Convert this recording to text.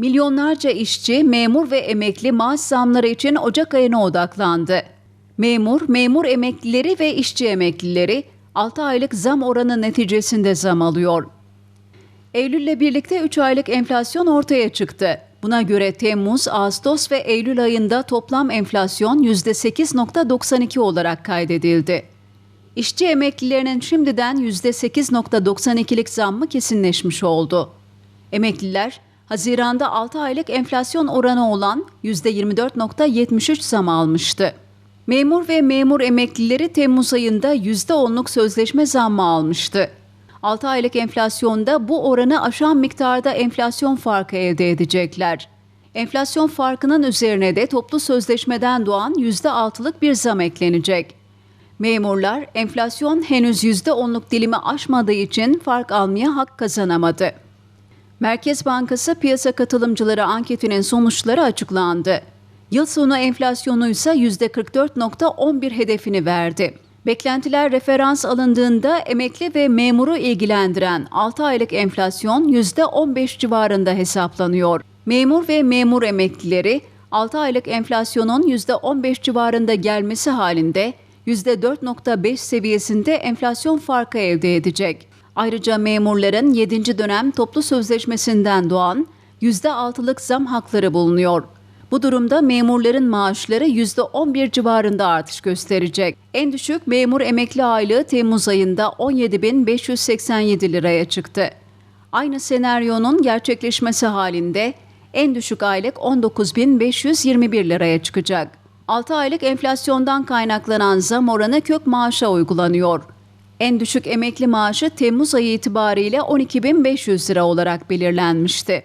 Milyonlarca işçi, memur ve emekli maaş zamları için Ocak ayına odaklandı. Memur, memur emeklileri ve işçi emeklileri 6 aylık zam oranı neticesinde zam alıyor. Eylül'le birlikte 3 aylık enflasyon ortaya çıktı. Buna göre Temmuz, Ağustos ve Eylül ayında toplam enflasyon %8.92 olarak kaydedildi. İşçi emeklilerinin şimdiden %8.92'lik zammı kesinleşmiş oldu. Emekliler, Haziran'da 6 aylık enflasyon oranı olan %24.73 zam almıştı. Memur ve memur emeklileri Temmuz ayında %10'luk sözleşme zammı almıştı. 6 aylık enflasyonda bu oranı aşan miktarda enflasyon farkı elde edecekler. Enflasyon farkının üzerine de toplu sözleşmeden doğan %6'lık bir zam eklenecek. Memurlar enflasyon henüz %10'luk dilimi aşmadığı için fark almaya hak kazanamadı. Merkez Bankası piyasa katılımcıları anketinin sonuçları açıklandı. Yıl sonu enflasyonu ise %44.11 hedefini verdi. Beklentiler referans alındığında emekli ve memuru ilgilendiren 6 aylık enflasyon %15 civarında hesaplanıyor. Memur ve memur emeklileri 6 aylık enflasyonun %15 civarında gelmesi halinde %4.5 seviyesinde enflasyon farkı elde edecek. Ayrıca memurların 7. dönem toplu sözleşmesinden doğan %6'lık zam hakları bulunuyor. Bu durumda memurların maaşları %11 civarında artış gösterecek. En düşük memur emekli aylığı Temmuz ayında 17.587 liraya çıktı. Aynı senaryonun gerçekleşmesi halinde en düşük aylık 19.521 liraya çıkacak. 6 aylık enflasyondan kaynaklanan zam oranı kök maaşa uygulanıyor. En düşük emekli maaşı Temmuz ayı itibariyle 12.500 lira olarak belirlenmişti.